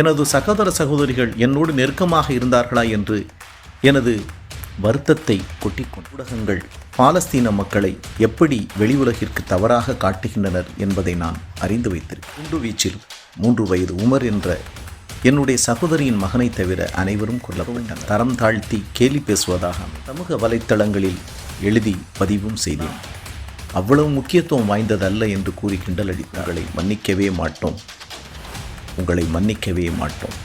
எனது சகோதர சகோதரிகள் என்னோடு நெருக்கமாக இருந்தார்களா என்று எனது வருத்தத்தை கொட்டிக்கொண்டு. ஊடகங்கள் பாலஸ்தீன மக்களை எப்படி வெளி உலகிற்கு தவறாக காட்டுகின்றனர் என்பதை நான் அறிந்து வைத்திருக்கிறேன். குண்டு வீச்சில் மூன்று வயது உமர் என்ற என்னுடைய சகோதரியின் மகனை தவிர அனைவரும் கொல்லப்பட்டனர். தரம் தாழ்த்தி கேலி பேசுவதாக சமூக வலைத்தளங்களில் எழுதி பதிவும் செய்தேன். அவ்வளவு முக்கியத்துவம் வாய்ந்ததல்ல என்று கூறி கிண்டல் அடித்தார்களை மன்னிக்கவே மாட்டோம். உங்களை மன்னிக்கவே மாட்டோம்.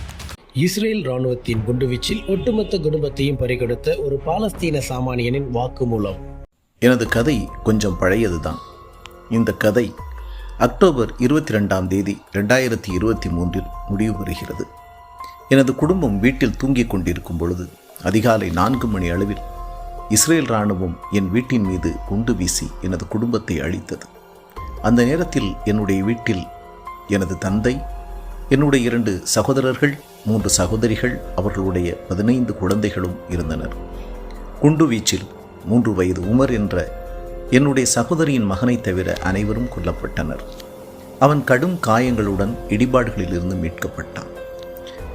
இஸ்ரேல் ராணுவத்தின் குண்டுவீச்சில் ஒட்டுமொத்த குடும்பத்தையும் பறிகொடுத்த ஒரு பாலஸ்தீன சாமானியனின் வாக்குமூலம். எனது கதை கொஞ்சம் பழையதுதான். இந்த கதை அக்டோபர் இருபத்தி ரெண்டாம் தேதி ரெண்டாயிரத்தி இருபத்தி மூன்றில் முடிவு வருகிறது. எனது குடும்பம் வீட்டில் தூங்கிக் கொண்டிருக்கும் பொழுது அதிகாலை நான்கு மணி அளவில் இஸ்ரேல் இராணுவம் என் வீட்டின் மீது குண்டு வீசி எனது குடும்பத்தை அழித்தது. அந்த நேரத்தில் என்னுடைய வீட்டில் எனது தந்தை என்னுடைய இரண்டு சகோதரர்கள் மூன்று சகோதரிகள் அவர்களுடைய பதினைந்து குழந்தைகளும் இருந்தனர். குண்டு வீச்சில் மூன்று வயது உமர் என்ற என்னுடைய சகோதரியின் மகனை தவிர அனைவரும் கொல்லப்பட்டனர். அவன் கடும் காயங்களுடன் இடிபாடுகளிலிருந்து மீட்கப்பட்டான்.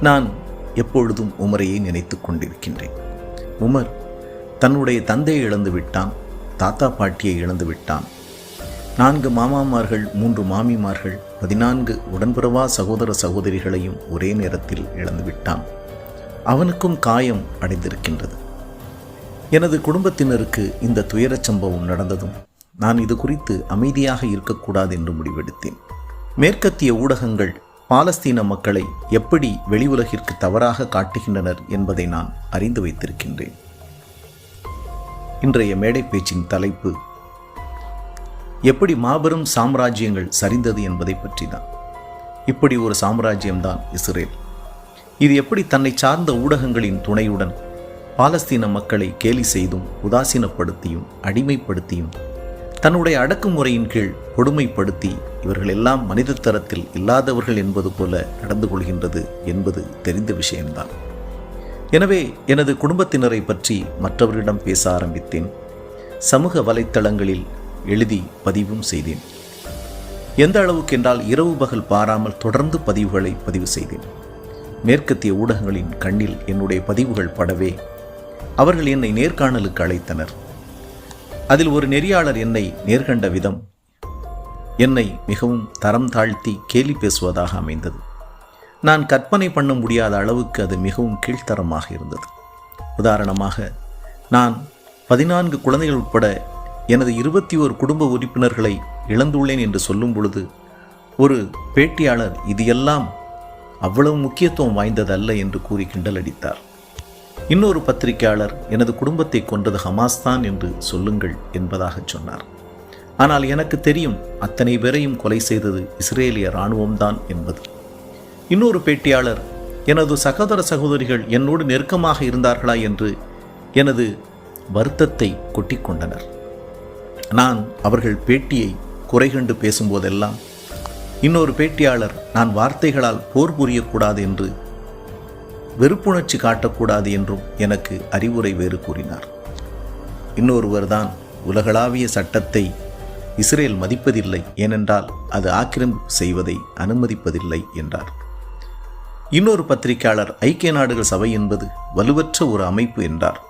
நான் எப்பொழுதும் உமரையை நினைத்து கொண்டிருக்கின்றேன். உமர் தன்னுடைய தந்தையை இழந்து விட்டான் தாத்தா பாட்டியை இழந்து விட்டான் நான்கு மாமாமார்கள் மூன்று மாமிமார்கள் பதினான்கு உடன்பிறவா சகோதர சகோதரிகளையும் ஒரே நேரத்தில் இழந்துவிட்டான். அவனுக்கும் காயம் அடைந்திருக்கின்றது. எனது குடும்பத்தினருக்கு இந்த துயரச் சம்பவம் நடந்ததும் நான் இது குறித்து அமைதியாக இருக்கக்கூடாது என்று முடிவெடுத்தேன். மேற்கத்திய ஊடகங்கள் பாலஸ்தீன மக்களை எப்படி வெளி உலகிற்கு தவறாக காட்டுகின்றனர் என்பதை நான் அறிந்து வைத்திருக்கின்றேன். இன்றைய மேடை பேச்சின் தலைப்பு எப்படி மாபெரும் சாம்ராஜ்யங்கள் சரிந்தது என்பதை பற்றி தான் இப்படி ஒரு சாம்ராஜ்யம்தான் இஸ்ரேல். இது எப்படி தன்னை சார்ந்த ஊடகங்களின் துணையுடன் பாலஸ்தீன மக்களை கேலி செய்தும் உதாசீனப்படுத்தியும் அடிமைப்படுத்தியும் தன்னுடைய அடக்குமுறையின் கீழ் கொடுமைப்படுத்தி இவர்கள் எல்லாம் மனித தரத்தில் இல்லாதவர்கள் என்பது போல நடந்து கொள்கின்றது என்பது தெரிந்த விஷயம்தான். எனவே எனது குடும்பத்தினரை பற்றி மற்றவரிடம் பேச ஆரம்பித்தேன். சமூக வலைத்தளங்களில் எழுதி பதிவும் செய்தேன். எந்த அளவுக்கு என்றால் இரவு பகல் பாராமல் தொடர்ந்து பதிவுகளை பதிவு செய்தேன். மேற்கத்திய ஊடகங்களின் கண்ணில் என்னுடைய பதிவுகள் படவே. அவர்கள் என்னை நேர்காணலுக்கு அழைத்தனர். அதில் ஒரு நெறியாளர் என்னை நேர்கண்ட விதம் என்னை மிகவும் தரம் தாழ்த்தி கேலி பேசுவதாக அமைந்தது. நான் கற்பனை பண்ண முடியாத அளவுக்கு அது மிகவும் கீழ்த்தரமாக இருந்தது. உதாரணமாக நான் பதினான்கு குழந்தைகள் உட்பட எனது இருபத்தி ஓர் குடும்ப உறுப்பினர்களை இழந்துள்ளேன் என்று சொல்லும் பொழுது ஒரு பேட்டியாளர் இது எல்லாம் அவ்வளவு முக்கியத்துவம் வாய்ந்ததல்ல என்று கூறி கிண்டல் அடித்தார். இன்னொரு பத்திரிகையாளர் எனது குடும்பத்தை கொன்றது ஹமாஸ் தான் என்று சொல்லுங்கள் என்பதாக சொன்னார். ஆனால் எனக்கு தெரியும் அத்தனை பேரையும் கொலை செய்தது இஸ்ரேலிய இராணுவம்தான் என்பது. இன்னொரு பேட்டியாளர் எனது சகோதர சகோதரிகள் என்னோடு நெருக்கமாக இருந்தார்களா? என்று எனது வருத்தத்தை கொட்டிக்கொண்டனர் நான் அவர்கள் பேட்டியை குறைகண்டு பேசும்போதெல்லாம் இன்னொரு பேட்டியாளர் நான் வார்த்தைகளால் போர் புரியக்கூடாது என்று வெறுப்புணர்ச்சி காட்டக்கூடாது என்றும் எனக்கு அறிவுரை வேறு கூறினார். இன்னொருவர் தான் உலகளாவிய சட்டத்தை இஸ்ரேல் மதிப்பதில்லை ஏனென்றால் அது ஆக்கிரமிப்பு செய்வதை அனுமதிப்பதில்லை என்றார். இன்னொரு பத்திரிகையாளர் ஐக்கிய நாடுகள் சபை என்பது வலுவற்ற ஒரு அமைப்பு என்றார்.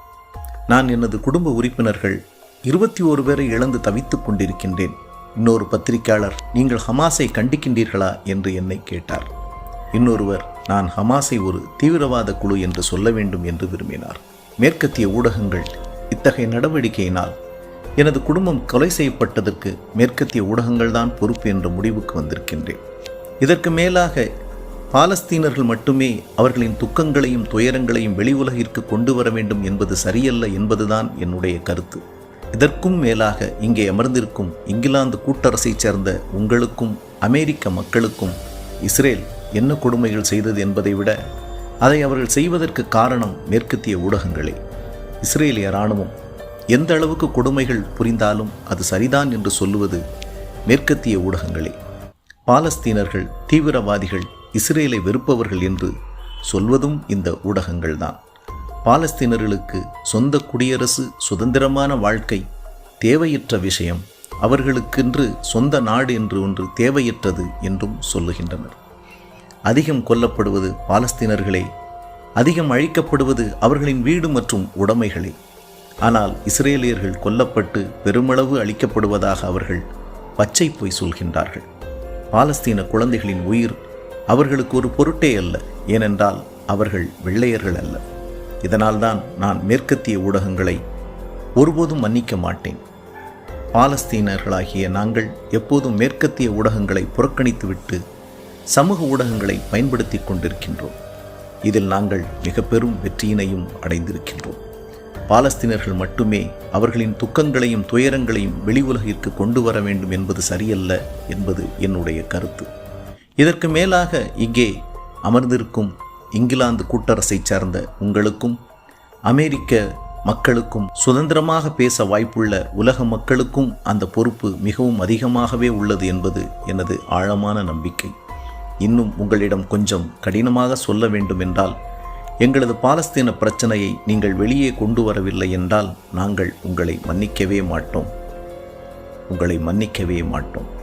நான் எனது குடும்ப உறுப்பினர்கள் இருபத்தி ஒரு பேரை இழந்து தவித்துக் கொண்டிருக்கின்றேன். இன்னொரு பத்திரிகையாளர் நீங்கள் ஹமாஸை கண்டிக்கின்றீர்களா என்று என்னை கேட்டார். இன்னொருவர் நான் ஹமாஸை ஒரு தீவிரவாத குழு என்று சொல்ல வேண்டும் என்று விரும்பினார். மேற்கத்திய ஊடகங்கள் இத்தகைய நடவடிக்கையினால் எனது குடும்பம் கொலை செய்யப்பட்டதற்கு மேற்கத்திய ஊடகங்கள்தான் பொறுப்பு என்ற முடிவுக்கு வந்திருக்கின்றேன். இதற்கு மேலாக பாலஸ்தீனர்கள் மட்டுமே அவர்களின் துக்கங்களையும் துயரங்களையும் வெளி உலகிற்கு கொண்டு வர வேண்டும் என்பது சரியல்ல என்பதுதான் என்னுடைய கருத்து. இதற்கும் மேலாக இங்கே அமர்ந்திருக்கும் இங்கிலாந்து கூட்டரசைச் சேர்ந்த உங்களுக்கும் அமெரிக்க மக்களுக்கும் இஸ்ரேல் என்ன கொடுமைகள் செய்தது என்பதை விட அதை அவர்கள் செய்வதற்கு காரணம் மேற்கத்திய ஊடகங்களே. இஸ்ரேலிய இராணுவம் எந்த அளவுக்கு கொடுமைகள் புரிந்தாலும் அது சரிதான் என்று சொல்லுவது மேற்கத்திய ஊடகங்களே. பாலஸ்தீனர்கள் தீவிரவாதிகள் இஸ்ரேலை வெறுப்பவர்கள் என்று சொல்வதும் இந்த ஊடகங்கள்தான். பாலஸ்தீனர்களுக்கு சொந்த குடியரசு சுதந்திரமான வாழ்க்கை தேவையற்ற விஷயம் அவர்களுக்கென்று சொந்த நாடு என்று ஒன்று தேவையற்றது என்றும் சொல்லுகின்றனர். அதிகம் கொல்லப்படுவது பாலஸ்தீனர்களே அதிகம் அழிக்கப்படுவது அவர்களின் வீடு மற்றும் உடைமைகளே. ஆனால் இஸ்ரேலியர்கள் கொல்லப்பட்டு பெருமளவு அழிக்கப்படுவதாக அவர்கள் பச்சை பொய் சொல்கின்றார்கள். பாலஸ்தீன குழந்தைகளின் உயிர் அவர்களுக்கு ஒரு பொருட்டே அல்ல ஏனென்றால் அவர்கள் வெள்ளையர்கள் அல்ல. இதனால்தான் நான் மேற்கத்திய ஊடகங்களை ஒருபோதும் மன்னிக்க மாட்டேன். பாலஸ்தீனர்களாகிய நாங்கள் எப்போதும் மேற்கத்திய ஊடகங்களை புறக்கணித்துவிட்டு சமூக ஊடகங்களை பயன்படுத்தி கொண்டிருக்கின்றோம். இதில் நாங்கள் மிக பெரும் வெற்றியினையும் அடைந்திருக்கின்றோம். பாலஸ்தீனர்கள் மட்டுமே அவர்களின் துக்கங்களையும் துயரங்களையும் வெளி உலகிற்கு கொண்டு வர வேண்டும் என்பது சரியல்ல என்பது என்னுடைய கருத்து. இதற்கு மேலாக இங்கே அமர்ந்திருக்கும் இங்கிலாந்து கூட்டரசைச் சார்ந்த உங்களுக்கும் அமெரிக்க மக்களுக்கும் சுதந்திரமாக பேச வாய்ப்புள்ள உலக மக்களுக்கும் அந்த பொறுப்பு மிகவும் அதிகமாகவே உள்ளது என்பது எனது ஆழமான நம்பிக்கை. இன்னும் உங்களிடம் கொஞ்சம் கடினமாக சொல்ல வேண்டும் என்றால் எங்களது பாலஸ்தீன பிரச்சனையை நீங்கள் வெளியே கொண்டு வரவில்லை என்றால் நாங்கள் உங்களை மன்னிக்கவே மாட்டோம். உங்களை மன்னிக்கவே மாட்டோம்.